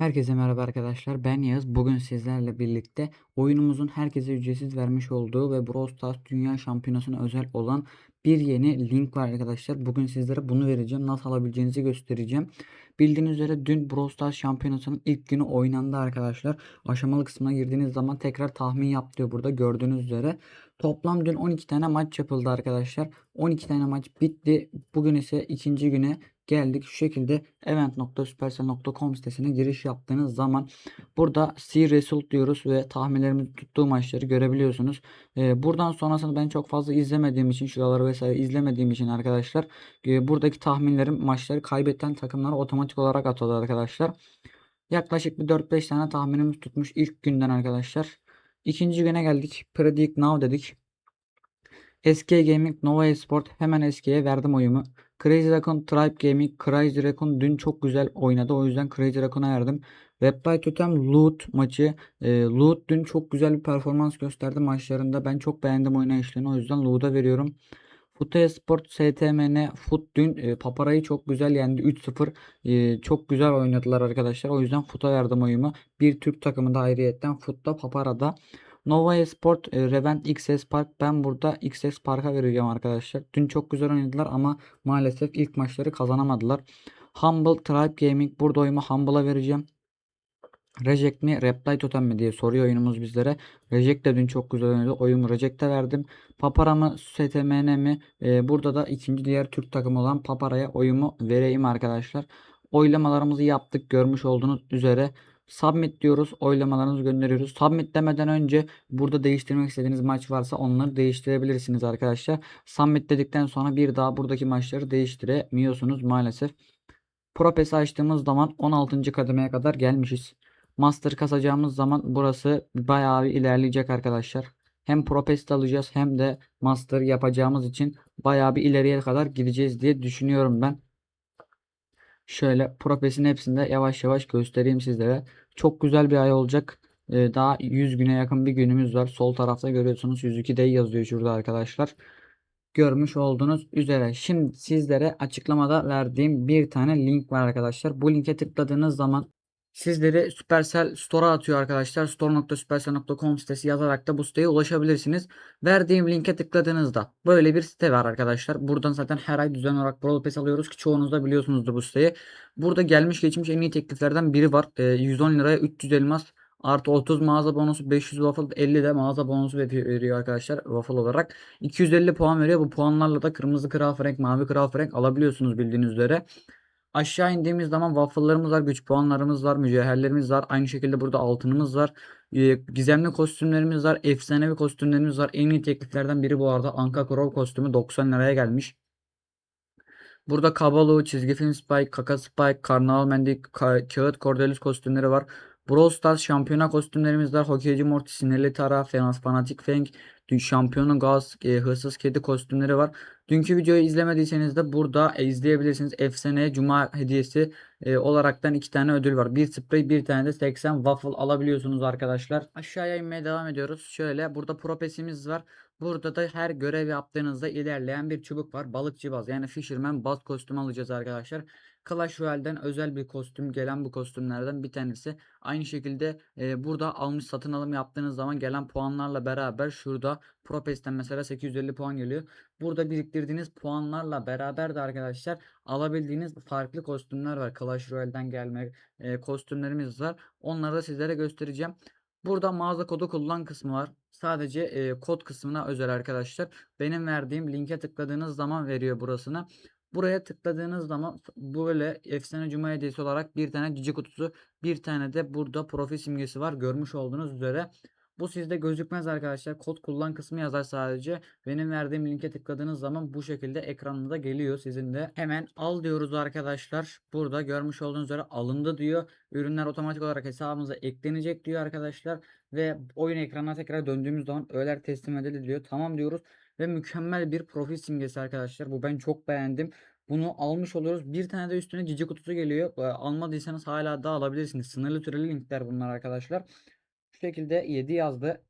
Herkese merhaba arkadaşlar. Ben Yağız. Bugün sizlerle birlikte oyunumuzun herkese ücretsiz vermiş olduğu ve Brawl Stars Dünya Şampiyonası'na özel olan bir yeni link var arkadaşlar. Bugün sizlere bunu vereceğim. Nasıl alabileceğinizi göstereceğim. Bildiğiniz üzere dün Brawl Stars Şampiyonası'nın ilk günü oynandı arkadaşlar. Aşamalı kısmına girdiğiniz zaman tekrar tahmin yap diyor burada gördüğünüz üzere. Toplam dün 12 tane maç yapıldı arkadaşlar. 12 tane maç bitti. Bugün ise ikinci güne geldik. Şu şekilde event.supercell.com sitesine giriş yaptığınız zaman burada see result diyoruz ve tahminlerimiz tuttuğu maçları görebiliyorsunuz. Ee, buradan sonrasını ben çok fazla izlemediğim için şuraları vesaire izlemediğim için arkadaşlar e, buradaki tahminlerim maçları kaybeden takımlara otomatik olarak atıldı arkadaşlar. Yaklaşık bir 4-5 tane tahminimiz tutmuş ilk günden arkadaşlar. İkinci güne geldik. Predict Now dedik. SK Gaming, Nova Esport hemen SK'ye verdim oyumu. Crazy Raccoon, Tribe Gaming, Crazy Raccoon dün çok güzel oynadı. O yüzden Crazy Raccoon'a verdim. Reply Totem Loot maçı. E, Loot dün çok güzel bir performans gösterdi maçlarında. Ben çok beğendim oynayışlarını. O yüzden Loot'a veriyorum. Fute Sport STMN Fut dün e, Papara'yı çok güzel yendi 3-0. E, çok güzel oynadılar arkadaşlar. O yüzden Fut'a verdim oyumu. Bir Türk takımı da ayrıyetten Fut'ta Papara'da. Nova Esport e, Revent XS Park. Ben burada XS Park'a vereceğim arkadaşlar. Dün çok güzel oynadılar ama maalesef ilk maçları kazanamadılar. Humble Tribe Gaming. Burada oyumu Humble'a vereceğim. Reject mi Reply Totem mi diye soruyor oyunumuz bizlere. Reject de dün çok güzel oynadı. Oyumu Reject'e verdim. Papara mı STMN mi? Ee, burada da ikinci diğer Türk takımı olan Papara'ya oyumu vereyim arkadaşlar. Oylamalarımızı yaptık görmüş olduğunuz üzere. Submit diyoruz. Oylamalarınızı gönderiyoruz. Submit demeden önce burada değiştirmek istediğiniz maç varsa onları değiştirebilirsiniz arkadaşlar. Submit dedikten sonra bir daha buradaki maçları değiştiremiyorsunuz maalesef. Propes'i açtığımız zaman 16. kademeye kadar gelmişiz. Master kasacağımız zaman burası bayağı bir ilerleyecek arkadaşlar. Hem Propest alacağız hem de Master yapacağımız için bayağı bir ileriye kadar gideceğiz diye düşünüyorum ben. Şöyle Propest'in hepsinde yavaş yavaş göstereyim sizlere. Çok güzel bir ay olacak. Ee, daha 100 güne yakın bir günümüz var. Sol tarafta görüyorsunuz 102 day yazıyor şurada arkadaşlar. Görmüş olduğunuz üzere. Şimdi sizlere açıklamada verdiğim bir tane link var arkadaşlar. Bu linke tıkladığınız zaman Sizleri Supercell Store'a atıyor arkadaşlar. store.supercell.com sitesi yazarak da bu siteye ulaşabilirsiniz. Verdiğim linke tıkladığınızda böyle bir site var arkadaşlar. Buradan zaten her ay düzenli olarak Brawl Pass alıyoruz ki çoğunuz da biliyorsunuzdur bu siteyi. Burada gelmiş geçmiş en iyi tekliflerden biri var. E, 110 liraya 300 elmas artı 30 mağaza bonusu 500 waffle 50 de mağaza bonusu veriyor arkadaşlar waffle olarak. 250 puan veriyor. Bu puanlarla da kırmızı kral frank, mavi kral frank alabiliyorsunuz bildiğiniz üzere. Aşağı indiğimiz zaman waffle'larımız var, güç puanlarımız var, mücevherlerimiz var. Aynı şekilde burada altınımız var. Ee, gizemli kostümlerimiz var, efsanevi kostümlerimiz var. En iyi tekliflerden biri bu arada Anka Crow kostümü 90 liraya gelmiş. Burada Kabalu, çizgi film Spike, Kaka Spike, Karnaval Mendy, ka Kağıt Cordelius kostümleri var. Brawl Stars şampiyona kostümlerimiz var. Hokeyci Morty, Sinirli Tara, Fanatik Feng, şampiyonu Gaz, e, Hırsız Kedi kostümleri var. Dünkü videoyu izlemediyseniz de burada e, izleyebilirsiniz. Efsane Cuma hediyesi e, olaraktan iki tane ödül var. Bir sprey bir tane de 80 waffle alabiliyorsunuz arkadaşlar. Aşağıya inmeye devam ediyoruz. Şöyle burada propesimiz var. Burada da her görev yaptığınızda ilerleyen bir çubuk var. Balıkçı baz yani Fisherman baz kostümü alacağız arkadaşlar. Clash Royale'den özel bir kostüm gelen bu kostümlerden bir tanesi. Aynı şekilde e, burada almış satın alım yaptığınız zaman gelen puanlarla beraber şurada Propest'ten mesela 850 puan geliyor. Burada biriktirdiğiniz puanlarla beraber de arkadaşlar alabildiğiniz farklı kostümler var. Clash Royale'den gelme e, kostümlerimiz var. Onları da sizlere göstereceğim. Burada mağaza kodu kullan kısmı var. Sadece e, kod kısmına özel arkadaşlar. Benim verdiğim linke tıkladığınız zaman veriyor burasını. Buraya tıkladığınız zaman böyle efsane cuma hediyesi olarak bir tane cici kutusu bir tane de burada profil simgesi var görmüş olduğunuz üzere. Bu sizde gözükmez arkadaşlar. Kod kullan kısmı yazar sadece. Benim verdiğim linke tıkladığınız zaman bu şekilde ekranında geliyor sizin de. Hemen al diyoruz arkadaşlar. Burada görmüş olduğunuz üzere alındı diyor. Ürünler otomatik olarak hesabımıza eklenecek diyor arkadaşlar. Ve oyun ekranına tekrar döndüğümüz zaman öğeler teslim edildi diyor. Tamam diyoruz. Ve mükemmel bir profil simgesi arkadaşlar. Bu ben çok beğendim. Bunu almış oluyoruz. Bir tane de üstüne cici kutusu geliyor. Almadıysanız hala da alabilirsiniz. Sınırlı süreli linkler bunlar arkadaşlar. Şu şekilde 7 yazdı.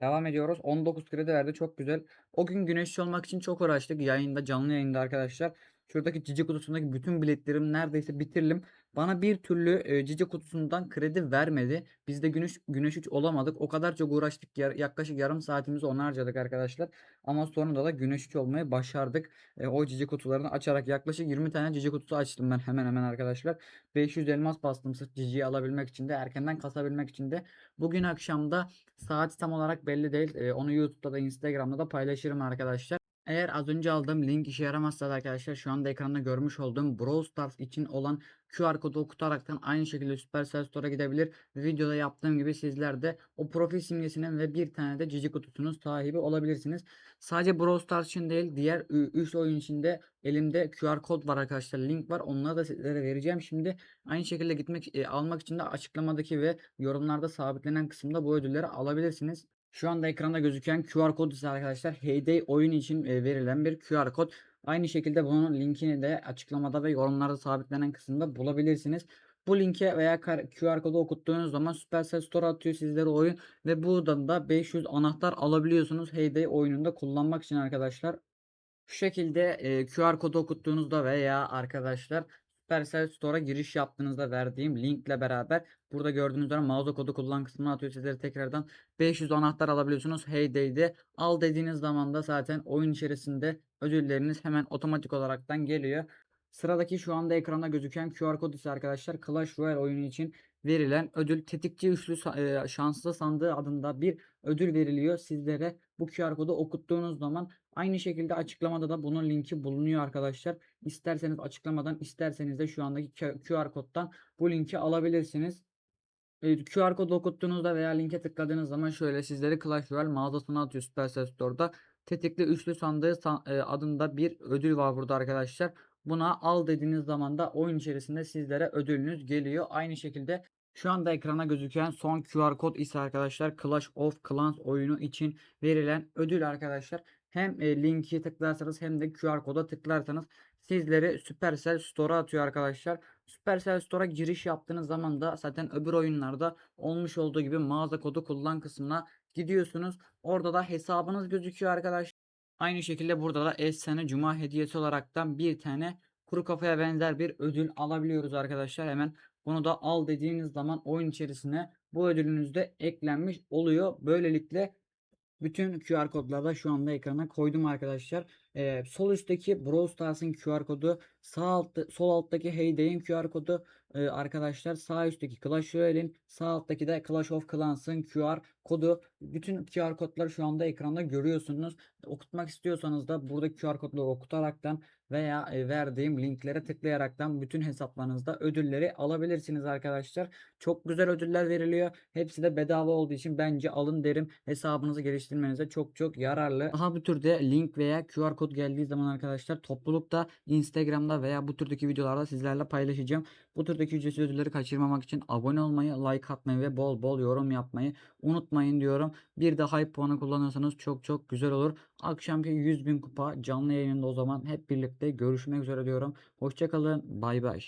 Devam ediyoruz. 19 kredi verdi. Çok güzel. O gün güneşçi olmak için çok uğraştık. Yayında canlı yayında arkadaşlar. Şuradaki cici kutusundaki bütün biletlerim neredeyse bitirdim. Bana bir türlü e, cici kutusundan kredi vermedi. Biz de güneş, güneş 3 olamadık. O kadar çok uğraştık. Yar- yaklaşık yarım saatimizi ona harcadık arkadaşlar. Ama sonunda da güneş 3 olmayı başardık. E, o cici kutularını açarak yaklaşık 20 tane cici kutusu açtım ben hemen hemen arkadaşlar. 500 elmas bastım sırf ciciyi alabilmek için de erkenden kasabilmek için de. Bugün akşamda saat tam olarak belli değil. E, onu YouTube'da da Instagram'da da paylaşırım arkadaşlar. Eğer az önce aldığım link işe yaramazsa da arkadaşlar şu anda ekranda görmüş olduğum Brawl Stars için olan QR kodu okutaraktan aynı şekilde Supercell Store'a gidebilir. Videoda yaptığım gibi sizler de o profil simgesinin ve bir tane de cici kutusunun sahibi olabilirsiniz. Sadece Brawl Stars için değil diğer 3 oyun için de elimde QR kod var arkadaşlar. Link var. Onları da sizlere vereceğim. Şimdi aynı şekilde gitmek e, almak için de açıklamadaki ve yorumlarda sabitlenen kısımda bu ödülleri alabilirsiniz. Şu anda ekranda gözüken QR kod ise arkadaşlar Heyday oyun için e, verilen bir QR kod. Aynı şekilde bunun linkini de açıklamada ve yorumlarda sabitlenen kısımda bulabilirsiniz. Bu linke veya QR kodu okuttuğunuz zaman Supercell Store atıyor sizlere oyun ve buradan da 500 anahtar alabiliyorsunuz Heyday oyununda kullanmak için arkadaşlar. Şu şekilde e, QR kodu okuttuğunuzda veya arkadaşlar Supercell Store'a giriş yaptığınızda verdiğim linkle beraber burada gördüğünüz üzere mağaza kodu kullan kısmına atıyor sizlere tekrardan 500 anahtar alabiliyorsunuz Heyday'de. Al dediğiniz zaman da zaten oyun içerisinde ödülleriniz hemen otomatik olaraktan geliyor. Sıradaki şu anda ekranda gözüken QR kod ise arkadaşlar Clash Royale oyunu için verilen ödül tetikçi üçlü e, şanslı sandığı adında bir ödül veriliyor sizlere. Bu QR kodu okuttuğunuz zaman aynı şekilde açıklamada da bunun linki bulunuyor arkadaşlar. İsterseniz açıklamadan isterseniz de şu andaki QR koddan bu linki alabilirsiniz. E, QR kodu okuttuğunuzda veya linke tıkladığınız zaman şöyle sizleri Clash Royale mağazasına atıyor Supercell Store'da. Tetikli üçlü sandığı san- e, adında bir ödül var burada arkadaşlar. Buna al dediğiniz zaman da oyun içerisinde sizlere ödülünüz geliyor. Aynı şekilde şu anda ekrana gözüken son QR kod ise arkadaşlar Clash of Clans oyunu için verilen ödül arkadaşlar. Hem e, linki tıklarsanız hem de QR koda tıklarsanız sizleri Supercell Store'a atıyor arkadaşlar. Supercell Store'a giriş yaptığınız zaman da zaten öbür oyunlarda olmuş olduğu gibi mağaza kodu kullan kısmına gidiyorsunuz. Orada da hesabınız gözüküyor arkadaşlar. Aynı şekilde burada da Efsane Cuma hediyesi olaraktan bir tane kuru kafaya benzer bir ödül alabiliyoruz arkadaşlar. Hemen bunu da al dediğiniz zaman oyun içerisine bu ödülünüz de eklenmiş oluyor. Böylelikle bütün QR kodlarda şu anda ekrana koydum arkadaşlar. Ee, sol üstteki Brawl Stars'ın QR kodu, sağ altta, sol alttaki Heyday'in QR kodu e, arkadaşlar. Sağ üstteki Clash Royale'in, sağ alttaki de Clash of Clans'ın QR kodu. Bütün QR kodları şu anda ekranda görüyorsunuz. Okutmak istiyorsanız da burada QR kodları okutaraktan veya e, verdiğim linklere tıklayaraktan bütün hesaplarınızda ödülleri alabilirsiniz arkadaşlar. Çok güzel ödüller veriliyor. Hepsi de bedava olduğu için bence alın derim. Hesabınızı geliştirmenize çok çok yararlı. Daha bu türde link veya QR kod geldiği zaman arkadaşlar toplulukta Instagram'da veya bu türdeki videolarda sizlerle paylaşacağım. Bu türdeki ücretsiz ödülleri kaçırmamak için abone olmayı, like atmayı ve bol bol yorum yapmayı unutmayın diyorum. Bir de hype puanı kullanırsanız çok çok güzel olur. Akşamki 100.000 kupa canlı yayınında o zaman hep birlikte görüşmek üzere diyorum. Hoşçakalın. Bay bay.